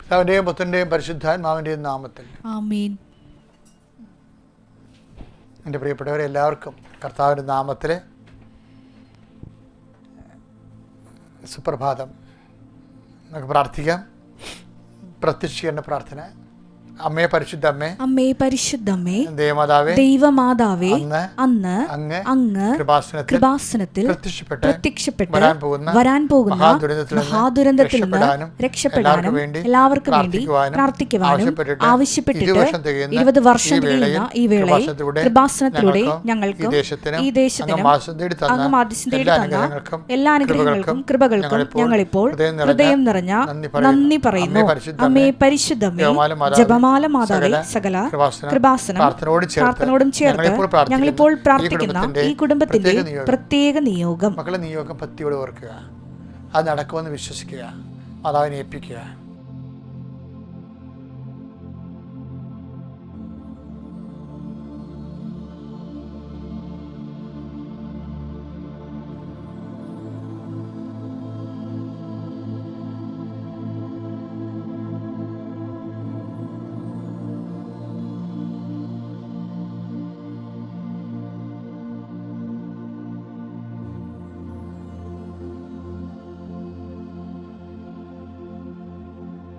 പിതാവിന്റെയും പുത്രന്റെയും പരിശുദ്ധാത്മാവിന്റെയും നാമത്തിൽ. എന്റെ പ്രിയപ്പെട്ടവരെ എല്ലാവർക്കും കർത്താവിന്റെ നാമത്തിൽ സുപ്രഭാതം. നമുക്ക് പ്രാർത്ഥിക്കാം. പ്രത്യക്ഷീകരണ പ്രാർത്ഥന. അമ്മേ പരിശുദ്ധ അമ്മേ അമ്മേ പരിശുദ്ധമ്മേ. ദേവമാതാവേ ദൈവമാതാവേ അന്ന് അങ്ങ് അങ്ങ് കൃപാസനത്തിൽ പ്രത്യക്ഷപ്പെട്ട് വരാൻ പോകുന്ന മഹാദുരന്തത്തിൽ നിന്ന് രക്ഷപ്പെടാനും എല്ലാവർക്കും വേണ്ടി എല്ലാവർക്കും വേണ്ടി പ്രാർത്ഥിക്കുവാനും ആവശ്യപ്പെട്ടിട്ട് ഇരുപത് വർഷം തികയുന്ന ഈ വേളയിൽ കൃപാസനത്തിലൂടെ ഞങ്ങൾക്കും ഈ ദേശത്തിനും അങ്ങ് തന്ന മാധ്യസ്ഥം തേടി എല്ലാ തന്ന അനുഗ്രഹങ്ങൾക്കും എല്ലാ അനുഗ്രഹങ്ങൾക്കും കൃപകൾക്കും ഞങ്ങളിപ്പോൾ ഹൃദയം നിറഞ്ഞ നന്ദി പറയുന്നു. അമ്മേ പരിശുദ്ധമ്മേ ജപമാല മാതാവേ, മാതാവെ സകല കൃപാസനം പ്രാർത്ഥനയോടും ചേർത്ത് ഞങ്ങളിപ്പോൾ പ്രാർത്ഥിക്കുന്ന. ഈ കുടുംബത്തിന്റെ. പ്രത്യേക നിയോഗം. മക്കളെ നിയോഗം പത്തിയോട് ഓർക്കുക. അത് നടക്കുമെന്ന് വിശ്വസിക്കുക. മാതാവിനെ ഏൽപ്പിക്കുക.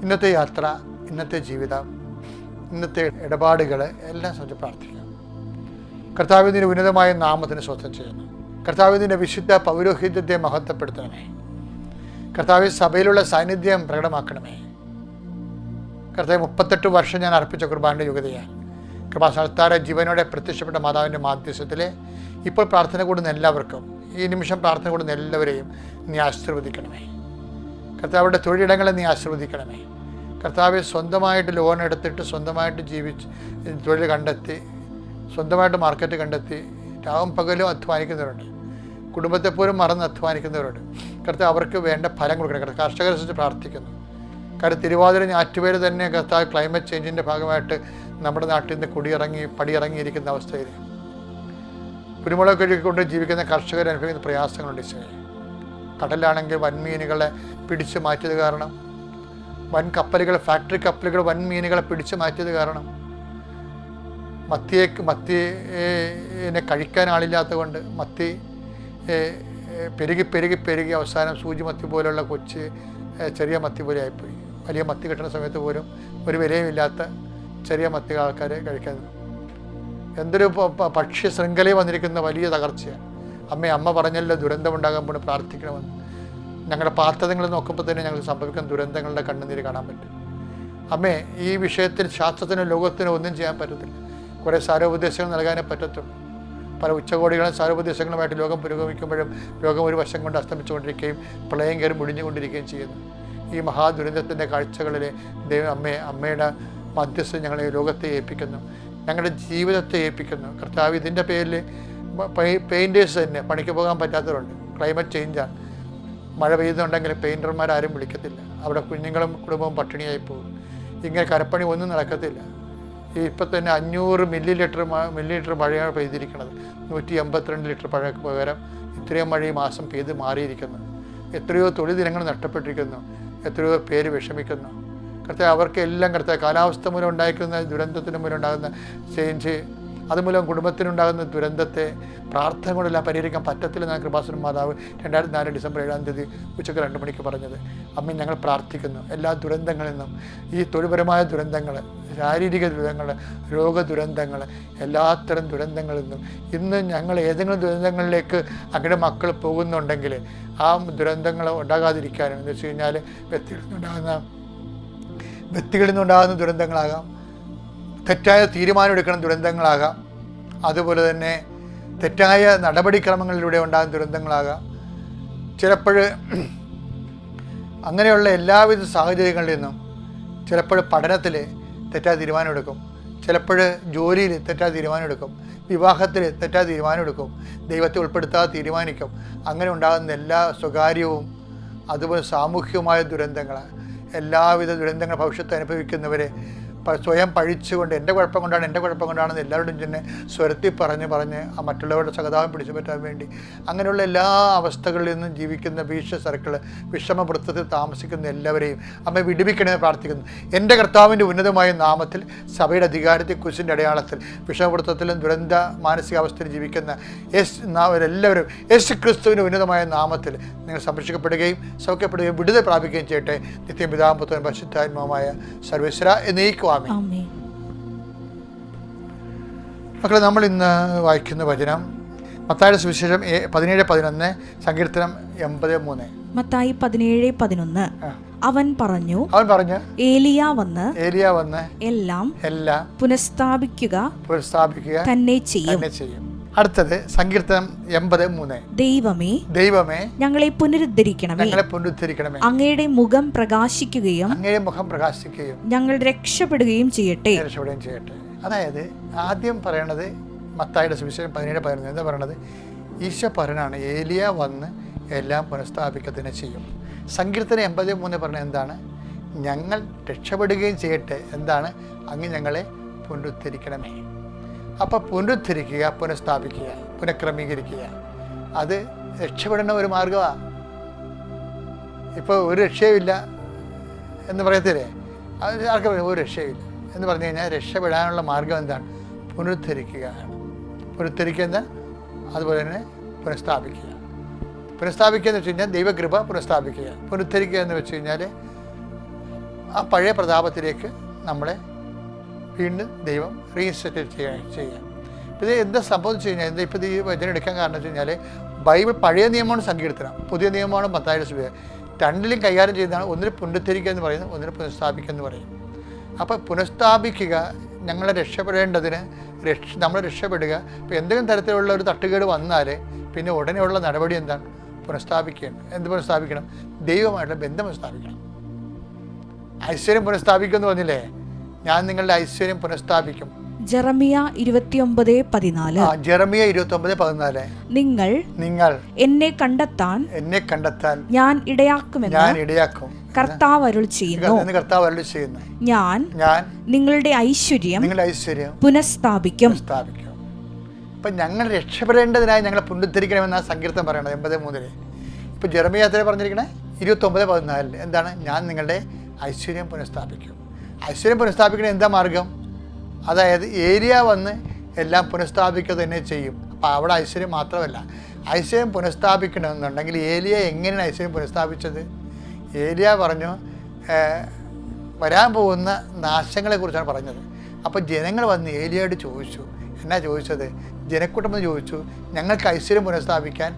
ഇന്നത്തെ യാത്ര ഇന്നത്തെ ജീവിതം ഇന്നത്തെ ഇടപാടുകൾ എല്ലാം സംബന്ധിച്ച് പ്രാർത്ഥിക്കാം. കർത്താവിന്റെ ഉന്നതമായ നാമത്തിന് സ്വസ്ഥം ചെയ്യുന്നു. കർത്താവിന്റെ വിശുദ്ധ പൗരോഹിത്യത്തെ മഹത്വപ്പെടുത്തണമേ. കർത്താവ് സഭയിലുള്ള സാന്നിധ്യം പ്രകടമാക്കണമേ. കർത്താവ് മുപ്പത്തെട്ട് വർഷം ഞാൻ അർപ്പിച്ച കുർബാനയുടെ യോഗ്യതയാണ്. കൃപാസ്ഥാന ജീവനോടെ പ്രത്യക്ഷപ്പെട്ട മാതാവിന്റെ മാധ്യസ്ഥത്തിൽ ഇപ്പോൾ പ്രാർത്ഥന കൂടുന്ന എല്ലാവർക്കും ഈ നിമിഷം പ്രാർത്ഥന കൂടുന്ന എല്ലാവരെയും നീ ആശീർവദിക്കണമേ. കർത്താവിന്റെ തൊഴിലിടങ്ങളെ നീ ആശീർവദിക്കണമേ. കർത്താവ് സ്വന്തമായിട്ട് ലോൺ എടുത്തിട്ട് സ്വന്തമായിട്ട് ജീവിച്ച് തൊഴിൽ കണ്ടെത്തി സ്വന്തമായിട്ട് മാർക്കറ്റ് കണ്ടെത്തി രാവും പകലും അധ്വാനിക്കുന്നവരുണ്ട്. കുടുംബത്തെ പോലും മറന്ന് അധ്വാനിക്കുന്നവരുണ്ട്. കർത്താവ് അവർക്ക് വേണ്ട ഫലം കൊടുക്കണം. കർഷകരെ സംബന്ധിച്ച് പ്രാർത്ഥിക്കുന്നു. കാരണം തിരുവാതിര ഞാറ്റുപേര് തന്നെ കർത്താവ് ക്ലൈമറ്റ് ചേഞ്ചിന്റെ ഭാഗമായിട്ട് നമ്മുടെ നാട്ടിൽ നിന്ന് കുടിയിറങ്ങി പടിയിറങ്ങിയിരിക്കുന്ന അവസ്ഥയിൽ. കുരുമുളക് കൊണ്ട് ജീവിക്കുന്ന കർഷകർ അനുഭവിക്കുന്ന പ്രയാസങ്ങളുണ്ട് ഈശോയെ. കടലാണെങ്കിൽ വൻമീനുകളെ പിടിച്ചു മാറ്റിയത് കാരണം. വൻ കപ്പലുകൾ ഫാക്ടറി കപ്പലുകൾ വൻ മീനുകളെ പിടിച്ചു മാറ്റിയത് കാരണം. മത്തിയെ മത്തിയെ കഴിക്കാൻ ആളില്ലാത്തത് കൊണ്ട് മത്തി പെരുകി പെരുകി പെരുകി അവസാനം സൂചി മത്തി പോലുള്ള കൊച്ച് ചെറിയ മത്തി പോലെ ആയിപ്പോയി. വലിയ മത്തി കിട്ടുന്ന സമയത്ത് പോലും ഒരു വിലയുമില്ലാത്ത ചെറിയ മത്തി ആൾക്കാർ കഴിക്കാൻ. എന്തൊരു പക്ഷി ശൃംഖലയിൽ വന്നിരിക്കുന്ന വലിയ തകർച്ചയാണ്. അമ്മ അമ്മ പറഞ്ഞല്ലോ ദുരന്തമുണ്ടാകുമ്പോൾ പ്രാർത്ഥിക്കണമെന്ന്. ഞങ്ങളുടെ പാത്രങ്ങൾ നോക്കുമ്പോൾ തന്നെ ഞങ്ങൾക്ക് സംഭവിക്കുന്ന ദുരന്തങ്ങളുടെ കണ്ണുനീര് കാണാൻ പറ്റും. അമ്മേ ഈ വിഷയത്തിൽ ശാസ്ത്രത്തിനോ ലോകത്തിനോ ഒന്നും ചെയ്യാൻ പറ്റത്തില്ല. കുറേ സാരോപദേശങ്ങൾ നൽകാനേ പറ്റത്തുള്ളൂ. പല ഉച്ചകോടികളും സാരോപദേശങ്ങളുമായിട്ട് ലോകം പുരോഗമിക്കുമ്പോഴും ലോകം ഒരു വശം കൊണ്ട് അസ്തമിച്ചുകൊണ്ടിരിക്കുകയും പ്രളയം കയറി മുടിഞ്ഞുകൊണ്ടിരിക്കുകയും ചെയ്യുന്നു. ഈ മഹാദുരന്തത്തിന്റെ കാഴ്ചകളിൽ ദൈവം അമ്മയെ അമ്മയുടെ മധ്യസ്ഥ ഞങ്ങളെ ലോകത്തെ ഏൽപ്പിക്കുന്നു. ഞങ്ങളുടെ ജീവിതത്തെ ഏൽപ്പിക്കുന്നു. കർത്താവ് ഇതിന്റെ പേരിൽ പെയിന്റേഴ്സ് തന്നെ പണിക്ക് പോകാൻ പറ്റാത്തവരുണ്ട്. ക്ലൈമറ്റ് ചേഞ്ചാണ്. മഴ പെയ്യുന്നുണ്ടെങ്കിൽ പെയിന്റർമാരാരും വിളിക്കത്തില്ല. അവിടെ കുഞ്ഞുങ്ങളും കുടുംബവും പട്ടിണിയായി പോകും. ഇങ്ങനെ കരപ്പണി ഒന്നും നടക്കത്തില്ല. ഈ ഇപ്പം തന്നെ അഞ്ഞൂറ് മില്ലി ലിറ്റർ മില്ലി ലിറ്റർ മഴയാണ് പെയ്തിരിക്കുന്നത്. നൂറ്റി എൺപത്തിരണ്ട് ലിറ്റർ മഴയ്ക്ക് പകരം ഇത്രയും മഴ ഈ മാസം പെയ്ത് മാറിയിരിക്കുന്നു. എത്രയോ തൊഴിൽ ദിനങ്ങൾ നഷ്ടപ്പെട്ടിരിക്കുന്നു. എത്രയോ പേര് വിഷമിക്കുന്നു. കൃത്യം അവർക്ക് എല്ലാം കൃത്യം കാലാവസ്ഥ മൂലം ഉണ്ടായിരിക്കുന്ന ദുരന്തത്തിന് മൂലം ഉണ്ടാകുന്ന ചേഞ്ച് അതുമൂലം കുടുംബത്തിനുണ്ടാകുന്ന ദുരന്തത്തെ പ്രാർത്ഥന കൊണ്ടെല്ലാം പരിഹരിക്കാൻ പറ്റത്തില്ലെന്നാണ് കൃപാസുരൻ മാതാവ് രണ്ടായിരത്തി നാല് ഡിസംബർ ഏഴാം തീയതി ഉച്ചയ്ക്ക് രണ്ട് മണിക്ക് പറഞ്ഞത്. അമ്മ ഞങ്ങൾ പ്രാർത്ഥിക്കുന്നു. എല്ലാ ദുരന്തങ്ങളിൽ നിന്നും ഈ തൊഴിൽപരമായ ദുരന്തങ്ങൾ ശാരീരിക ദുരന്തങ്ങൾ രോഗ ദുരന്തങ്ങൾ എല്ലാത്തരം ദുരന്തങ്ങളിൽ നിന്നും ഇന്ന് ഞങ്ങൾ ഏതെങ്കിലും ദുരന്തങ്ങളിലേക്ക് അങ്ങനെ മക്കൾ പോകുന്നുണ്ടെങ്കിൽ ആ ദുരന്തങ്ങൾ ഉണ്ടാകാതിരിക്കാനും എന്ന് വെച്ച് കഴിഞ്ഞാൽ വ്യക്തികളിൽ നിന്നുണ്ടാകുന്ന വ്യക്തികളിൽ നിന്നുണ്ടാകുന്ന ദുരന്തങ്ങളാകാം. തെറ്റായ തീരുമാനം എടുക്കുന്ന ദുരന്തങ്ങളാകാം. അതുപോലെ തന്നെ തെറ്റായ നടപടിക്രമങ്ങളിലൂടെ ഉണ്ടാകുന്ന ദുരന്തങ്ങളാകാം. ചിലപ്പോൾ അങ്ങനെയുള്ള എല്ലാവിധ സാഹചര്യങ്ങളിൽ നിന്നും ചിലപ്പോൾ പഠനത്തിൽ തെറ്റായ തീരുമാനമെടുക്കും. ചിലപ്പോൾ ജോലിയിൽ തെറ്റായ തീരുമാനമെടുക്കും. വിവാഹത്തിൽ തെറ്റായ തീരുമാനമെടുക്കും. ദൈവത്തെ ഉൾപ്പെടുത്താതെ തീരുമാനിക്കും. അങ്ങനെ ഉണ്ടാകുന്ന എല്ലാ സ്വകാര്യവും അതുപോലെ സാമൂഹികമായ ദുരന്തങ്ങൾ എല്ലാവിധ ദുരന്തങ്ങൾ ഭവിഷ്യത്ത് അനുഭവിക്കുന്നവരെ സ്വയം പഴിച്ചുകൊണ്ട് എന്റെ കുഴപ്പം കൊണ്ടാണ് എന്റെ കുഴപ്പം കൊണ്ടാണെന്ന് എല്ലാവരോടും തന്നെ സ്വരത്തിൽ പറഞ്ഞ് പറഞ്ഞ് ആ മറ്റുള്ളവരുടെ സഹതാപം പിടിച്ചു പറ്റാൻ വേണ്ടി. അങ്ങനെയുള്ള എല്ലാ അവസ്ഥകളിൽ നിന്നും ജീവിക്കുന്ന ഭീഷ സർക്കിൾ വിഷമവൃത്തത്തിൽ താമസിക്കുന്ന എല്ലാവരെയും അമ്മ വിടുവിക്കണമെന്ന് പ്രാർത്ഥിക്കുന്നു. എന്റെ കർത്താവിന്റെ ഉന്നതമായ നാമത്തിൽ സഭയുടെ അധികാരത്തെ കുശിന്റെ അടയാളത്തിൽ വിഷമവൃത്തത്തിലും ദുരന്ത മാനസികാവസ്ഥയിൽ ജീവിക്കുന്ന യേശു എല്ലാവരും യേശു ക്രിസ്തുവിന്റെ ഉന്നതമായ നാമത്തിൽ നിങ്ങൾ സംരക്ഷിക്കപ്പെടുകയും സൗഖ്യപ്പെടുകയും വിടുതൽ പ്രാപിക്കുകയും ചെയ്യട്ടെ. നിത്യം പിതാമ്പുത്രൻ പരിശുദ്ധാത്മാവായ സർവേശ്വര എന്നേക്കുവാമേ ആമേ മക്കളെ നമ്മൾ ഇന്ന് വായിക്കുന്ന വചനം മത്തായുടെ സുവിശേഷം പതിനേഴ് പതിനൊന്ന് സങ്കീർത്തനം എൺപത് മൂന്ന്. മത്തായി പതിനേഴ് പതിനൊന്ന്. അവൻ പറഞ്ഞു അവൻ പറഞ്ഞു ഏലിയ വന്ന് ഏലിയ വന്ന് എല്ലാം എല്ലാം പുനഃസ്ഥാപിക്കുക പുനഃസ്ഥാപിക്കുക തന്നെ ചെയ്യും. തന്നെ ചെയ്യും. അടുത്തത് സങ്കീർത്തനം എൺപത് മൂന്ന്. ദൈവമേ ദൈവമേ ഞങ്ങളെ പുനരുദ്ധരിക്കണമേ. ഞങ്ങളെ പുനരുദ്ധരിക്കണമേ. അങ്ങയുടെ മുഖം പ്രകാശിക്കുകയും അങ്ങയുടെ മുഖം പ്രകാശിക്കുകയും ഞങ്ങൾ രക്ഷപ്പെടുകയും ചെയ്യട്ടെ. രക്ഷപ്പെടുകയും ചെയ്യട്ടെ. അതായത് ആദ്യം പറയണത് മത്തായുടെ സുവിശേഷം പതിനേഴ് പതിനൊന്ന് എന്താ പറയണത്? ഈശോ പറയണാണ് ഏലിയ വന്ന് എല്ലാം പുനഃസ്ഥാപിക്കത്തിനെ ചെയ്യും. സങ്കീർത്തനം എൺപത് മൂന്ന് പറഞ്ഞ എന്താണ്? ഞങ്ങൾ രക്ഷപ്പെടുകയും ചെയ്യട്ടെ. എന്താണ്? അങ്ങ് ഞങ്ങളെ പുനരുദ്ധരിക്കണമേ. അപ്പോൾ പുനരുദ്ധരിക്കുക പുനഃസ്ഥാപിക്കുക പുനഃക്രമീകരിക്കുക. അത് രക്ഷപ്പെടുന്ന ഒരു മാർഗമാണ് ഇപ്പോൾ ഒരു രക്ഷയുമില്ല എന്ന് പറയത്തില്ലേ? അത് ആർക്കും ഒരു രക്ഷയില്ല എന്ന് പറഞ്ഞു കഴിഞ്ഞാൽ രക്ഷപ്പെടാനുള്ള മാർഗം എന്താണ്? പുനരുദ്ധരിക്കുക പുനരുദ്ധരിക്കുന്ന അതുപോലെ തന്നെ പുനഃസ്ഥാപിക്കുക. പുനഃസ്ഥാപിക്കുക എന്ന് വെച്ച് കഴിഞ്ഞാൽ ദൈവകൃപ പുനഃസ്ഥാപിക്കുക. പുനരുദ്ധരിക്കുക എന്ന് വെച്ച് കഴിഞ്ഞാൽ ആ പഴയ പ്രതാപത്തിലേക്ക് നമ്മളെ വീണ്ടും ദൈവം റീസെറ്റ് ചെയ്യാൻ ചെയ്യാം. ഇപ്പം ഇത് എന്താ സംഭവിച്ചു കഴിഞ്ഞാൽ എന്താ ഇപ്പോൾ ഈ വചനം എടുക്കാൻ കാരണം വെച്ച് കഴിഞ്ഞാൽ ബൈബിൾ പഴയ നിയമമാണ് സങ്കീർത്തനം പുതിയ നിയമമാണ് പത്തായിരം സുബ രണ്ടിലും കൈകാര്യം ചെയ്യുന്നതാണ് ഒന്നിൽ പുനരുദ്ധരിക്കുക എന്ന് പറയുന്നത് ഒന്നിൽ പുനഃസ്ഥാപിക്കുക എന്ന് പറയും അപ്പോൾ പുനഃസ്ഥാപിക്കുക ഞങ്ങളെ രക്ഷപ്പെടേണ്ടതിന് രക്ഷ നമ്മൾ രക്ഷപ്പെടുക. ഇപ്പോൾ എന്തെങ്കിലും തരത്തിലുള്ള ഒരു തട്ടുകേട് വന്നാൽ പിന്നെ ഉടനെയുള്ള നടപടി എന്താണ്? പുനഃസ്ഥാപിക്കുകയാണ്. എന്ത് പുനഃസ്ഥാപിക്കണം? ദൈവമായിട്ടുള്ള ബന്ധം പുനഃസ്ഥാപിക്കണം. ഐശ്വര്യം പുനഃസ്ഥാപിക്കുമെന്ന് പറഞ്ഞില്ലേ? ഞാൻ നിങ്ങളുടെ ഐശ്വര്യം പുനഃസ്ഥാപിക്കും. ജെറമിയ ഇരുപത്തിയൊമ്പത് പതിനാല്. ജെറമിയ ഇരുപത്തി ഒമ്പത് പതിനാല്. നിങ്ങൾ നിങ്ങൾ എന്നെ കണ്ടെത്താൻ എന്നെ കണ്ടെത്താൻ ഞാൻ ഇടയാക്കുമെന്ന് ഞാൻ ഇടയാക്കും. കർത്താവ് അരുൾ ചെയ്യുന്നു. കർത്താവ് അരുൾ ചെയ്യുന്നു. ഞാൻ ഞാൻ നിങ്ങളുടെ ഐശ്വര്യം നിങ്ങളുടെ ഐശ്വര്യം പുനഃസ്ഥാപിക്കും. സ്ഥാപിക്കും അപ്പം ഞങ്ങൾ രക്ഷപ്പെടേണ്ടതിനായി ഞങ്ങളെ പുനരുദ്ധരിക്കണമെന്നാണ് സങ്കീർത്തം പറയണത് എൺപത് മൂന്നിൽ. ഇപ്പം ജെറമിയാത്ര പറഞ്ഞിരിക്കണേ? ഇരുപത്തൊമ്പത് പതിനാലിൽ എന്താണ്? ഞാൻ നിങ്ങളുടെ ഐശ്വര്യം പുനഃസ്ഥാപിക്കും. ഐശ്വര്യം പുനഃസ്ഥാപിക്കുന്ന എന്താ മാർഗം? അതായത് ഏരിയ വന്ന് എല്ലാം പുനഃസ്ഥാപിക്കുക തന്നെ ചെയ്യും. അപ്പോൾ അവിടെ ഐശ്വര്യം മാത്രമല്ല. ഐശ്വര്യം പുനഃസ്ഥാപിക്കണമെന്നുണ്ടെങ്കിൽ ഏലിയ എങ്ങനെയാണ് ഐശ്വര്യം പുനഃസ്ഥാപിച്ചത്? ഏലിയ പറഞ്ഞു വരാൻ പോകുന്ന നാശങ്ങളെക്കുറിച്ചാണ് പറഞ്ഞത്. അപ്പോൾ ജനങ്ങൾ വന്ന് ഏലിയോട് ചോദിച്ചു. എന്നാ ചോദിച്ചത്? ജനക്കൂട്ടം എന്ന് ചോദിച്ചു. ഞങ്ങൾക്ക് ഐശ്വര്യം പുനഃസ്ഥാപിക്കാൻ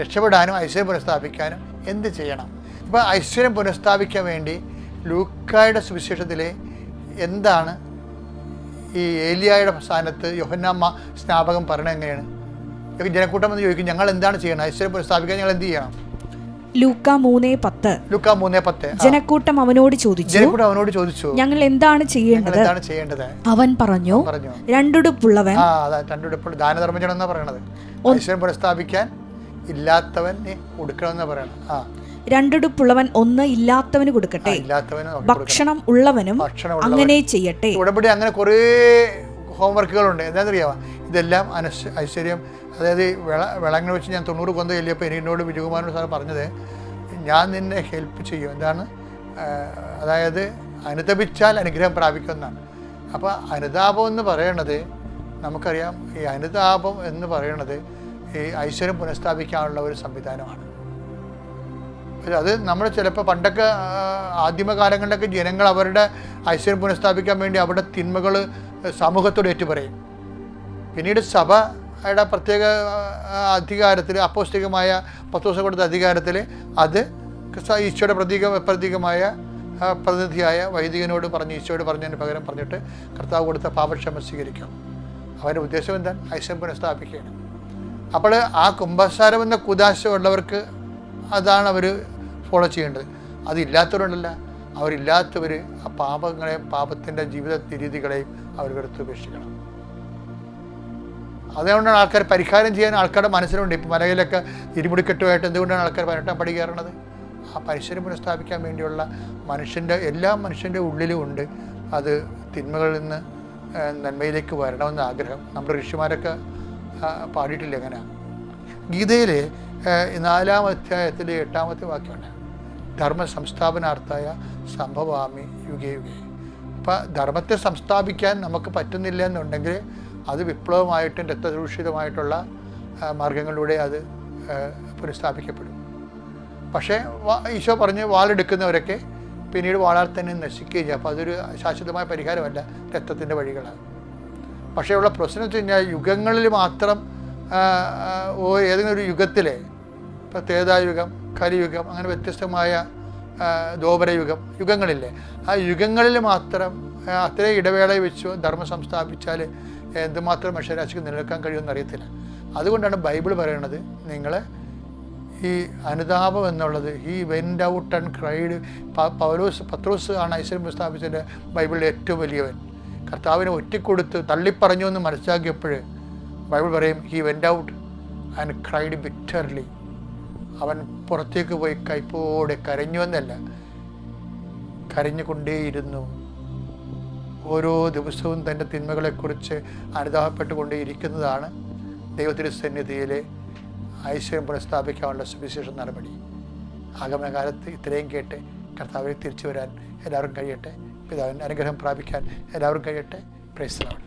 രക്ഷപ്പെടാനും ഐശ്വര്യം പുനഃസ്ഥാപിക്കാനും എന്ത് ചെയ്യണം? ഇപ്പോൾ ഐശ്വര്യം പുനഃസ്ഥാപിക്കാൻ വേണ്ടി ലൂക്കായുടെ സുവിശേഷത്തിൽ എന്താണ് ഈ ഏലിയായുടെ സ്ഥാനത്ത് യോഹന്നാമ്മ സ്നാപകം പറയണത് എങ്ങനെയാണ്? ജനക്കൂട്ടം എന്ന് ചോദിക്കും ഞങ്ങൾ എന്താണ് ചെയ്യണം ഐശ്വര്യം പുനഃസ്ഥാപിക്കാൻ ഞങ്ങൾ എന്ത് ചെയ്യണം? ലൂക്ക മൂന്നേ പത്ത്. ലുക്ക മൂന്നേ പത്ത്. ജനക്കൂട്ടം അവനോട് ചോദിച്ചു. ജനക്കൂട്ടം അവനോട് ചോദിച്ചു. ഞങ്ങൾ എന്താണ് ചെയ്യേണ്ടത്? എന്താണ് ചെയ്യേണ്ടത്? അവൻ പറഞ്ഞു പറഞ്ഞു. രണ്ടുടുപ്പുള്ളവൻ ആ അതാ രണ്ടുടുപ്പോൾ ദാനധർമ്മം ചെയ്യണം എന്നാ പറയണത്. ഐശ്വര്യം പുനഃസ്ഥാപിക്കാൻ ഇല്ലാത്തവന് കൊടുക്കണമെന്നാ പറയണത്. ആ. രണ്ടുടുപ്പുള്ളവൻ ഒന്ന് ഇല്ലാത്തവന് കൊടുക്കട്ടെ. ഭക്ഷണം ഉള്ളവനും അങ്ങനെ ചെയ്യട്ടെ. ഉടമ്പടി അങ്ങനെ കുറേ ഹോംവർക്കുകളുണ്ട്. എന്താണെന്നറിയാമോ ഇതെല്ലാം അനശ് ഐശ്വര്യം. അതായത് വിള വിളങ്ങനെ വെച്ച് ഞാൻ തൊണ്ണൂറ് കൊന്ത ചെല്ലിയപ്പോൾ എന്നോട് വിജയകുമാരനോട് സാർ പറഞ്ഞത് ഞാൻ നിന്നെ ഹെൽപ്പ് ചെയ്യും. എന്താണ്? അതായത് അനുതപിച്ചാൽ അനുഗ്രഹം പ്രാപിക്കുമെന്നാണ്. അപ്പോൾ അനുതാപം എന്ന് പറയണത് നമുക്കറിയാം ഈ അനുതാപം എന്ന് പറയണത് ഈ ഐശ്വര്യം പുനഃസ്ഥാപിക്കാനുള്ള ഒരു സംവിധാനമാണ്. അത് നമ്മൾ ചിലപ്പോൾ പണ്ടൊക്കെ ആദ്യമകാലങ്ങളിലൊക്കെ ജനങ്ങൾ അവരുടെ ഐശ്വര്യം പുനഃസ്ഥാപിക്കാൻ വേണ്ടി അവരുടെ തിന്മകൾ സമൂഹത്തോട് ഏറ്റുപറയും. പിന്നീട് സഭ സഭയുടെ പ്രത്യേക അധികാരത്തിൽ അപ്പോസ്തികമായ പത്ത് ദിവസം കൊടുത്ത അധികാരത്തിൽ അത് ഈശോയുടെ പ്രതീക പ്രതീകമായ പ്രതിനിധിയായ വൈദികനോട് പറഞ്ഞ് ഈശോയോട് പറഞ്ഞതിന് പകരം പറഞ്ഞിട്ട് കർത്താവ് കൊടുത്ത പാപക്ഷമ സ്വീകരിക്കും. അവന്റെ ഉദ്ദേശം എന്താണ്? ഐശ്വര്യം പുനഃസ്ഥാപിക്കുകയാണ്. അപ്പോൾ ആ കുംഭസാരം എന്ന കുദാശ ഉള്ളവർക്ക് അതാണ് അവർ ഫോളോ ചെയ്യേണ്ടത്. അതില്ലാത്തവരുണ്ടല്ല. അവരില്ലാത്തവർ ആ പാപങ്ങളെയും പാപത്തിന്റെ ജീവിത രീതികളെയും അവർ വെറുത്തുപേക്ഷിക്കണം അതുകൊണ്ടാണ് ആൾക്കാർ പരിഹാരം ചെയ്യാൻ ആൾക്കാരുടെ മനസ്സിലുണ്ട്. ഇപ്പോൾ മലയിലൊക്കെ ഇരുമുടിക്കെട്ടുമായിട്ട് എന്തുകൊണ്ടാണ് ആൾക്കാർ പതിനെട്ടാം പടി കയറണത്? ആ പരിസരം പുനഃസ്ഥാപിക്കാൻ വേണ്ടിയുള്ള മനുഷ്യന്റെ എല്ലാ മനുഷ്യന്റെ ഉള്ളിലും ഉണ്ട്. അത് തിന്മകളിൽ നിന്ന് നന്മയിലേക്ക് വരണമെന്ന ആഗ്രഹം. നമ്മുടെ ഋഷിമാരൊക്കെ പാടിയിട്ടില്ല എങ്ങനെ ഗീതയിലെ നാലാം അധ്യായത്തിലെ എട്ടാമത്തെ വാക്യമാണ് ധർമ്മ സംസ്ഥാപനാർത്ഥായ സംഭവാമി യുഗേ യുഗേ. അപ്പം ധർമ്മത്തെ സംസ്ഥാപിക്കാൻ നമുക്ക് പറ്റുന്നില്ല എന്നുണ്ടെങ്കിൽ അത് വിപ്ലവമായിട്ടും രക്തദൂഷിതമായിട്ടുള്ള മാർഗങ്ങളിലൂടെ അത് പുനഃസ്ഥാപിക്കപ്പെടും. പക്ഷേ ഈശോ പറഞ്ഞ് വാളെടുക്കുന്നവരൊക്കെ പിന്നീട് വാളാൽ തന്നെ നശിക്കുകയും ചെയ്യും. അപ്പോൾ അതൊരു ശാശ്വതമായ പരിഹാരമല്ല രക്തത്തിന്റെ വഴികളാണ്. പക്ഷേ ഉള്ള പ്രശ്നം വെച്ച് കഴിഞ്ഞാൽ യുഗങ്ങളിൽ മാത്രം ഏതെങ്കിലും ഒരു യുഗത്തിലെ ഇപ്പോൾ ത്രേതായുഗം കലിയുഗം അങ്ങനെ വ്യത്യസ്തമായ ദോപരയുഗം യുഗങ്ങളില്ലേ? ആ യുഗങ്ങളിൽ മാത്രം അത്രയും ഇടവേള വെച്ച് ധർമ്മം സംസ്ഥാപിച്ചാൽ എന്തുമാത്രം മനുഷ്യരാശിക്ക് നിലനിൽക്കാൻ കഴിയുമെന്ന് അറിയത്തില്ല. അതുകൊണ്ടാണ് ബൈബിൾ പറയുന്നത് നിങ്ങൾ ഈ അനുതാപം എന്നുള്ളത് ഈ went out and cried Paulose Pathros ആണ് ഐശ്വര്യം സ്ഥാപിച്ചതിന്റെ ബൈബിളിലെ ഏറ്റവും വലിയവൻ. കർത്താവിനെ ഒറ്റിക്കൊടുത്ത് തള്ളിപ്പറഞ്ഞു എന്ന് മനസ്സിലാക്കിയപ്പോൾ ബൈബിൾ പറയും he went out and cried bitterly അവൻ പുറത്തേക്ക് പോയി കൈപ്പോടെ കരഞ്ഞു എന്നല്ല കരഞ്ഞുകൊണ്ടേയിരുന്നു. ഓരോ ദിവസവും തന്റെ തിന്മകളെക്കുറിച്ച് അനുതാപപ്പെട്ടുകൊണ്ടേയിരിക്കുന്നതാണ് ദൈവത്തിന്റെ സന്നിധിയിലെ ഐശ്വര്യം പുനഃസ്ഥാപിക്കാനുള്ള സുവിശേഷ നടപടി. ആഗമനകാലത്ത് ഇത്രയും കേട്ട് കർത്താവിനെ തിരിച്ചു വരാൻ എല്ലാവരും കഴിയട്ടെ. പിതാവിന് അനുഗ്രഹം പ്രാപിക്കാൻ എല്ലാവരും കഴിയട്ടെ. പ്രൈസ്ലാണ്